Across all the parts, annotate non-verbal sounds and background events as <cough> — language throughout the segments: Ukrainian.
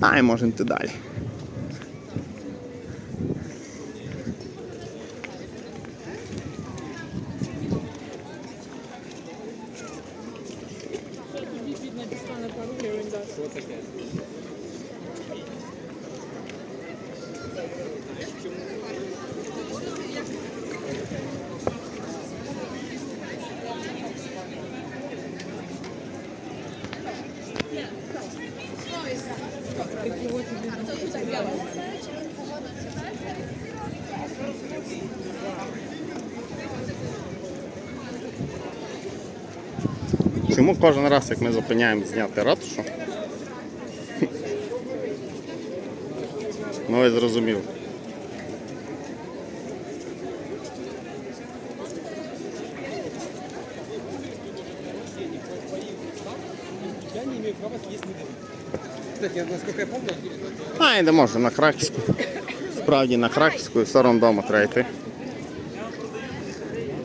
А, і можемо йти далі. Чому кожен раз, як ми зупиняємо зняти ратушу? Ну, зрозумів. Я помню, А, і де можна на Краківську. Справді на Краківську і все одно вдома треба йти.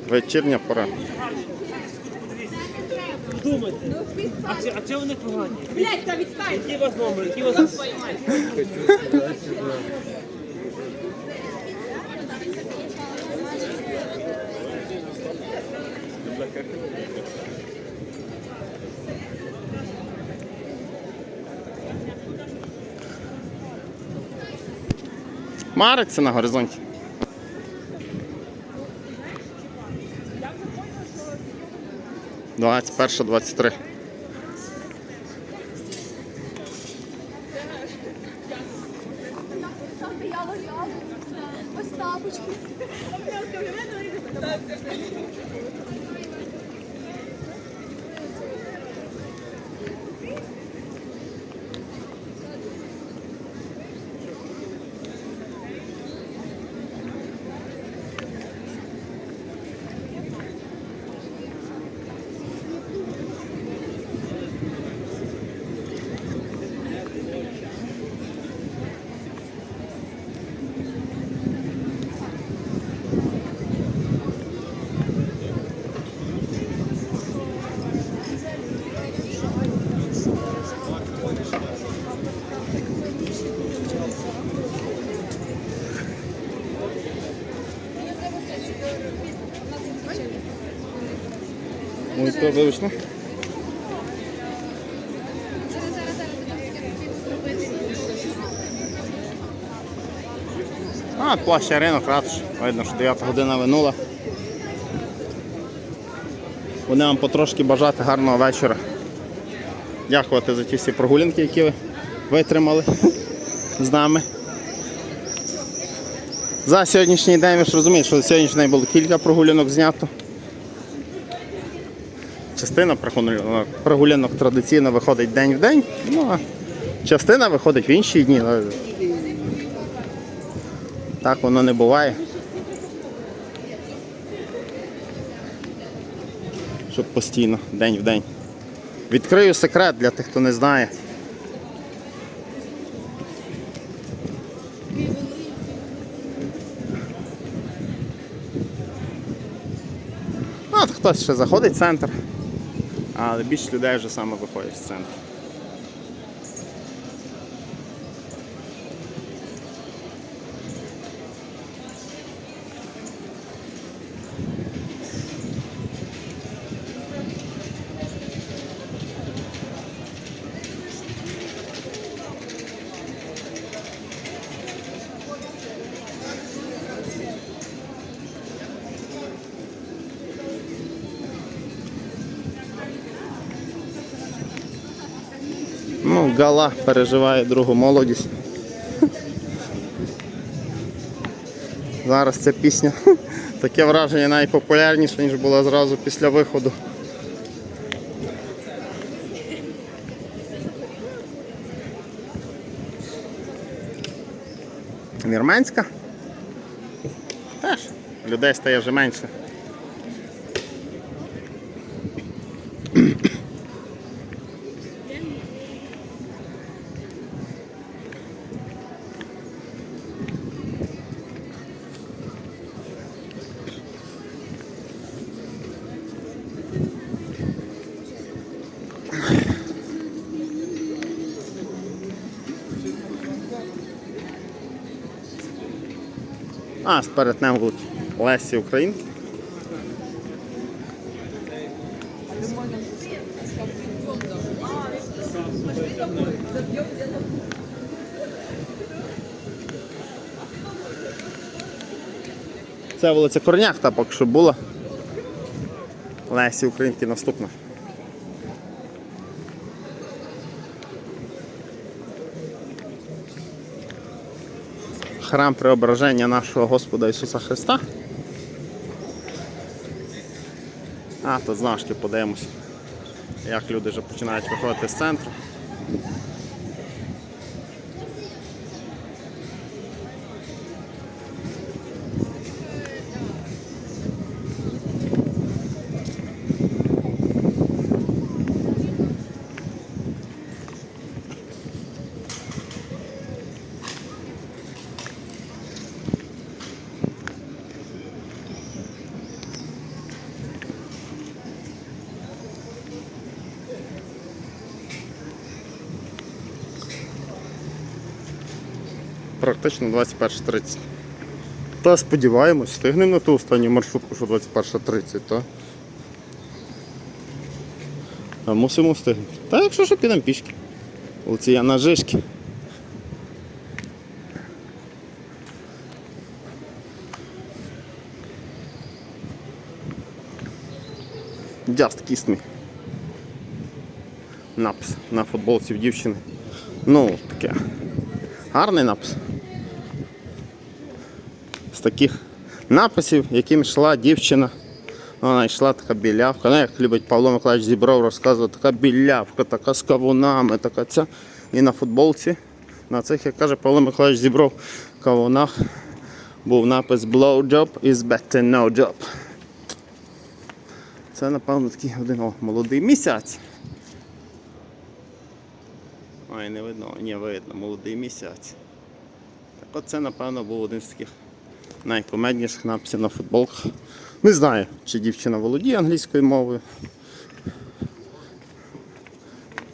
Вечірня пора. Думайте. А чи, а чи вони погані? Блять, та відстань! Які у вас номер? Які у вас... Мариться на горизонті. 21-23. То вибачно. А, площа ринок, ратуш. Видно, що 9 година минула. Вони вам потрошки бажати гарного вечора. Дякувати за ті всі прогулянки, які ви витримали з нами. За сьогоднішній день ви ж розумієте, що сьогоднішній день було кілька прогулянок знято. Частина прогулянок, традиційно виходить день в день, ну а частина виходить в інші дні. Так воно не буває. Щоб постійно, день в день. Відкрию секрет для тих, хто не знає. Ну, от хтось ще заходить в центр, але більше людей вже саме виходять з центру. Ну, Гала переживає другу молодість. Зараз ця пісня <laughs> таке враження найпопулярніше, ніж була зразу після виходу. Вірменська. Теж людей стає вже менше. А, перед ним будуть Лесі Українки. Це вулиця Корняк, та поки що була. Лесі Українки наступна. Храм Преображення нашого Господа Ісуса Христа. А, то знову ж таки подивимось, як люди вже починають виходити з центру. Практично 21.30. Та сподіваємось, встигнемо на ту останню маршрутку, що 21.30, та? А мусимо встигнути. Та якщо що, підемо пішки. Вулиці Яна Жишки. Just kiss me. Напис на футболці в дівчини. Ну, таке. Гарний напис. Таких написів, яким йшла дівчина. Вона йшла така білявка. Ну, як любить Павло Миколаївич Зібров розказувати, така білявка, така з кавунами, така ця. І на футболці, на цих, як каже Павло Миколаївич Зібров, в кавунах був напис Blow job is better no job. Це, напевно, такий один о, молодий місяць. Ой, не видно, ні, видно, молодий місяць. Так от це, напевно, був один з таких найкомедніших написів на футболках. Не знаю, чи дівчина володіє англійською мовою.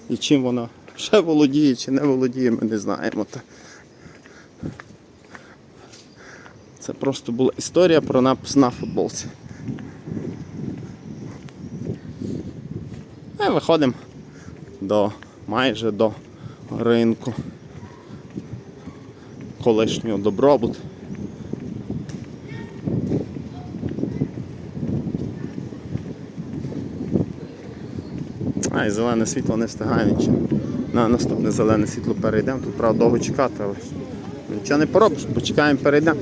І чим вона ще володіє, чи не володіє, ми не знаємо. Це просто була історія про напис на футболці. І виходимо до майже до ринку колишнього добробут. А, і зелене світло не встигає нічого. На наступне зелене світло перейдемо. Тут правда довго чекати, але нічого не поробиш, почекаємо, перейдемо.